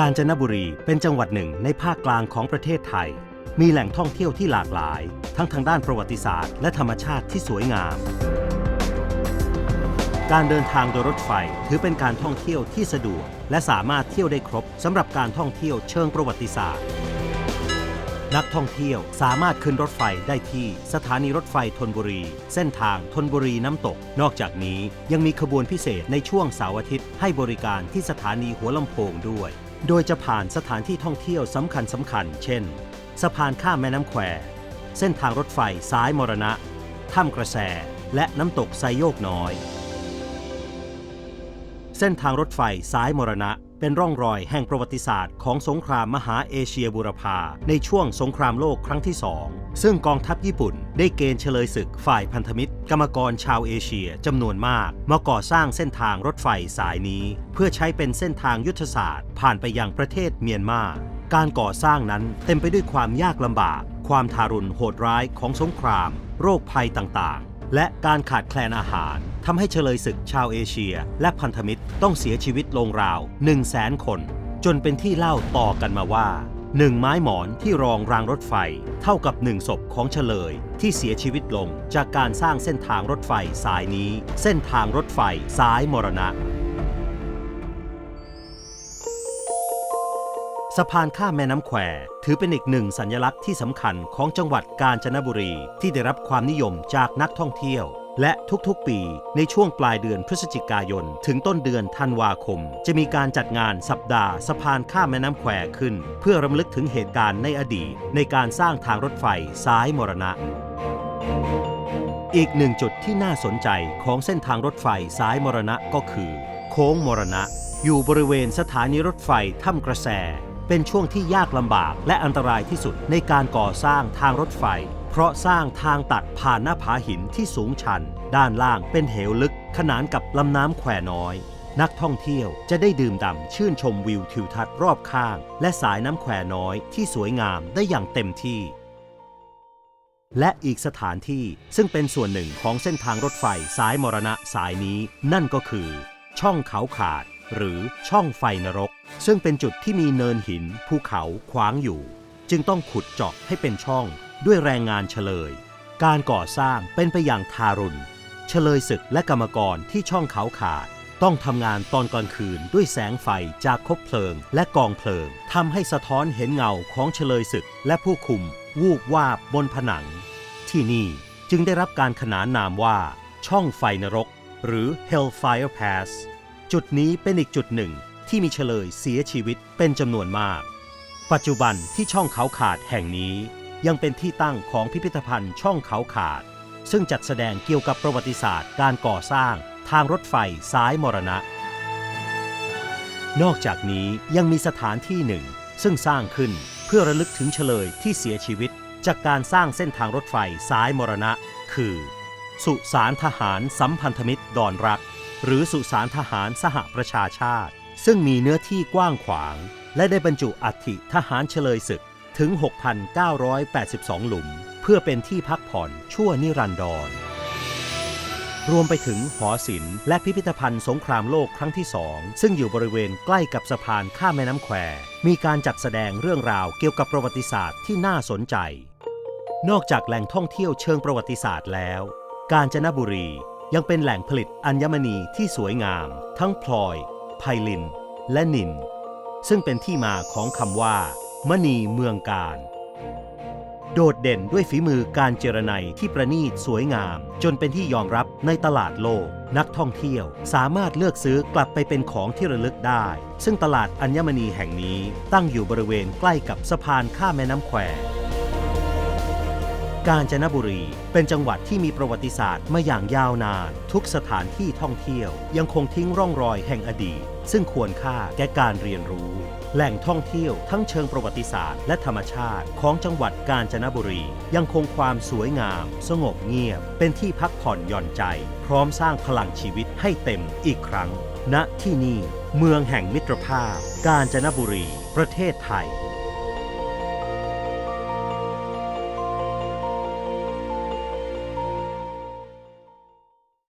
กาญจนบุรีเป็นจังหวัดหนึ่งในภาคกลางของประเทศไทย มีแหล่งท่องเที่ยวที่หลากหลาย ทั้งทางด้านประวัติศาสตร์ และธรรมชาติที่สวยงาม การเดินทางโดยรถไฟถือเป็นการท่องเที่ยวที่สะดวก และสามารถเที่ยวได้ครบสำหรับการท่องเที่ยวเชิงประวัติศาสตร์ นักท่องเที่ยวสามารถขึ้นรถไฟได้ที่สถานีรถไฟธนบุรี เส้นทางธนบุรีน้ำตก นอกจากนี้ยังมีขบวนพิเศษในช่วงเสาร์อาทิตย์ให้บริการที่สถานีหัวลำโพงด้วย โดยจะผ่านสถานที่ท่องเที่ยวสำคัญสำคัญๆเช่น สะพานข้ามแม่น้ำแคว เส้นทางรถไฟสายมรณะ ถ้ำกระแส และน้ำตกไซโยกน้อย เส้นทางรถไฟสายมรณะ เป็นร่องรอยแห่งประวัติศาสตร์ของสงครามมหาเอเชียบูรพาในช่วงสงครามโลกครั้งที่สองซึ่งกองทัพญี่ปุ่นได้เกณฑ์เฉลยศึกฝ่ายพันธมิตร กรรมกรชาวเอเชียจำนวนมากมาก่อสร้างเส้นทางรถไฟสายนี้ เพื่อใช้เป็นเส้นทางยุทธศาสตร์ ผ่านไปยังประเทศเมียนมา การก่อสร้างนั้นเต็มไปด้วยความยากลำบาก ความทารุณโหดร้ายของสงคราม โรคภัยต่างๆ และการขาดแคลนอาหารทำให้เฉลยศึกชาวเอเชีย และพันธมิตรต้องเสียชีวิตลงราว 1 0 0 0 0แสนคน จนเป็นที่เล่าต่อกันมาว่าหนึ่งไม้หมอนที่รองรางรถไฟ เท่ากับหนึ่งศพของเฉลย ที่เสียชีวิตลงจากการสร้างเส้นทางรถไฟสายนี้ เส้นทางรถไฟสายมรณะ สะพานข้ามแม่น้ำแควถือเป็นอีกหนึ่งสัญลักษณ์ที่สำคัญของจังหวัดกาญจนบุรี ที่ได้รับความนิยมจากนักท่องเที่ยว และทุกๆปีในช่วงปลายเดือนพฤศจิกายน ถึงต้นเดือนธันวาคม จะมีการจัดงานสัปดาห์สะพานข้ามแม่น้ำแควขึ้น เพื่อรำลึกถึงเหตุการณ์ในอดีต ในการสร้างทางรถไฟสายมรณะ อีกหนึ่งจุดที่น่าสนใจของเส้นทางรถไฟสายมรณะก็คือ โค้งมรณะ อยู่บริเวณสถานีรถไฟถ้ำกระแส เป็นช่วงที่ยากลำบากและอันตรายที่สุดในการก่อสร้างทางรถไฟ เพราะสร้างทางตัดผ่านหน้าผาหินที่สูงชัน ด้านล่างเป็นเหวลึก ขนานกับลำน้ำแควน้อย นักท่องเที่ยวจะได้ดื่มด่ำชื่นชมวิวทิวทัศน์รอบข้าง และสายน้ำแควน้อยที่สวยงามได้อย่างเต็มที่ และอีกสถานที่ซึ่งเป็นส่วนหนึ่งของเส้นทางรถไฟสายมรณะสายนี้ นั่นก็คือ ช่องเขาขาด หรือช่องไฟนรก ซึ่งเป็นจุดที่มีเนินหินภูเขาขวางอยู่ จึงต้องขุดเจาะให้เป็นช่องด้วยแรงงานเฉลย การก่อสร้างเป็นไปอย่างทารุณ เฉลยศึกและกรรมกรที่ช่องเขาขาด ต้องทำงานตอนกลางคืนด้วยแสงไฟจากคบเพลิงและกองเพลิงทำให้สะท้อนเห็นเงาของเฉลยศึกและผู้คุม วูบวาบบนผนัง ที่นี่จึงได้รับการขนานนามว่า ช่องไฟนรก หรือ Hellfire Pass จุดนี้เป็นอีกจุดหนึ่งที่มีเฉลยเสียชีวิตเป็นจำนวนมาก ปัจจุบันที่ช่องเขาขาดแห่งนี้ ยังเป็นที่ตั้งของพิพิธภัณฑ์ช่องเขาขาด ซึ่งจัดแสดงเกี่ยวกับประวัติศาสตร์การก่อสร้างทางรถไฟสายมรณะ นอกจากนี้ยังมีสถานที่หนึ่ง ซึ่งสร้างขึ้นเพื่อระลึกถึงเฉลยที่เสียชีวิต จากการสร้างเส้นทางรถไฟสายมรณะ คือ สุสานทหารสัมพันธมิตรดอนรัก หรือสุสานทหารสหประชาชาติ ซึ่งมีเนื้อที่กว้างขวาง และได้บรรจุอัฐิทหารเฉลยศึกถึง 6,982 หลุม เพื่อเป็นที่พักผ่อนชั่วนิรันดร รวมไปถึงหอศิลป์และพิพิธภัณฑ์สงครามโลกครั้งที่สอง ซึ่งอยู่บริเวณใกล้กับสะพานข้ามแม่น้ำแควมีการจัดแสดงเรื่องราวเกี่ยวกับประวัติศาสตร์ที่น่าสนใจ นอกจากแหล่งท่องเที่ยวเชิงประวัติศาสตร์แล้ว กาญจนบุรี ยังเป็นแหล่งผลิตอัญมณีที่สวยงาม ทั้งพลอยไพลิน และนิน ซึ่งเป็นที่มาของคำว่า มณีเมืองการ โดดเด่นด้วยฝีมือการเจรไนที่ประณีตสวยงาม จนเป็นที่ยอมรับในตลาดโลก นักท่องเที่ยวสามารถเลือกซื้อกลับไปเป็นของที่ระลึกได้ ซึ่งตลาดอัญมณีแห่งนี้ตั้งอยู่บริเวณใกล้กับสะพานข้ามแม่น้ำแคว กาญจนบุรีเป็นจังหวัดที่มีประวัติศาสตร์มาอย่างยาวนาน ทุกสถานที่ท่องเที่ยว ยังคงทิ้งร่องรอยแห่งอดีต ซึ่งควรค่าแก่การเรียนรู้ แหล่งท่องเที่ยวทั้งเชิงประวัติศาสตร์และธรรมชาติของจังหวัดกาญจนบุรี ยังคงความสวยงาม สงบเงียบ เป็นที่พักผ่อนหย่อนใจ พร้อมสร้างพลังชีวิตให้เต็มอีกครั้ง ณที่นี่ เมืองแห่งมิตรภาพ กาญจนบุรี ประเทศไทย